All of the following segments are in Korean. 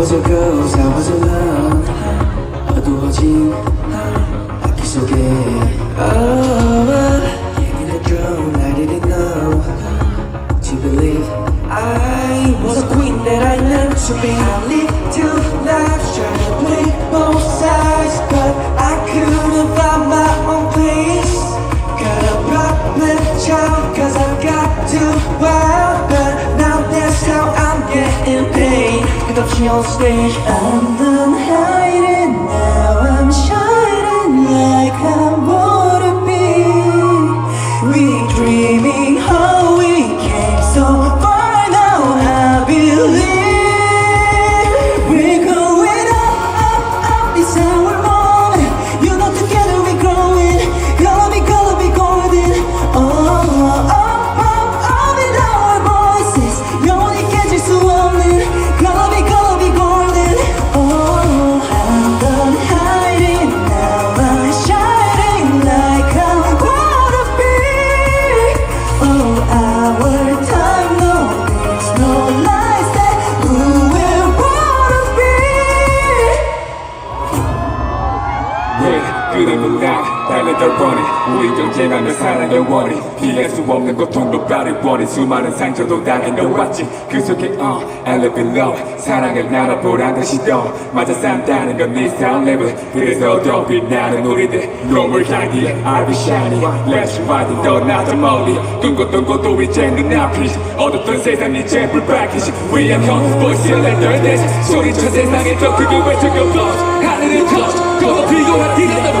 was a ghost, I was alone 어두워진 악기 속에 Oh, in the drone, I didn't know To believe I was a queen that I meant to be I lived two lives trying to play both sides But I couldn't find my own place Got a problem child cause I got too wild the on stage and then hell Wait. 그대는 날 달래던 원해 우리 경쟁하며 사랑 영원히 피할 수 없는 고통도 빠를 원해 수많은 상처도 당해놓았지 그 속에 어 I live in love. 사랑을 나눠보란 듯이 더 맞아 산다는 건네 sound level. 그래서 더 빛나는 우리들. 눈물 향기에 I'll be shining. Let's ride it 떠나더 멀리 꿈꿨던 곳도 이제 눈앞이. 어둡던 세상 이제 불밝히지. Boys still at their days. 소리쳐 세상에 더 크게 외쳐겨 boss 하늘을 touch 더 the road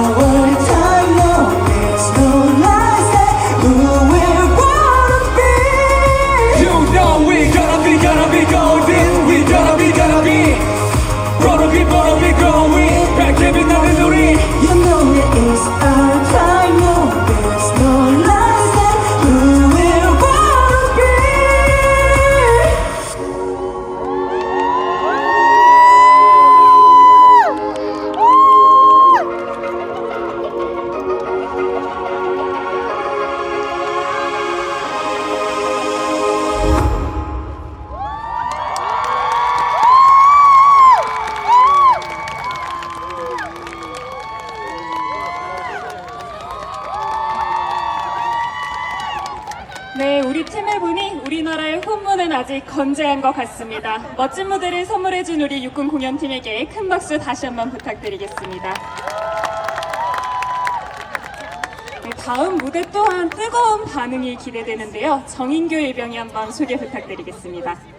네, 우리 팀을 보니 우리나라의 훈문은 아직 건재한 것 같습니다. 멋진 무대를 선물해준 우리 육군 공연팀에게 큰 박수 다시 한번 부탁드리겠습니다. 네, 다음 무대 또한 뜨거운 반응이 기대되는데요. 정인교 일병이 한번 소개 부탁드리겠습니다.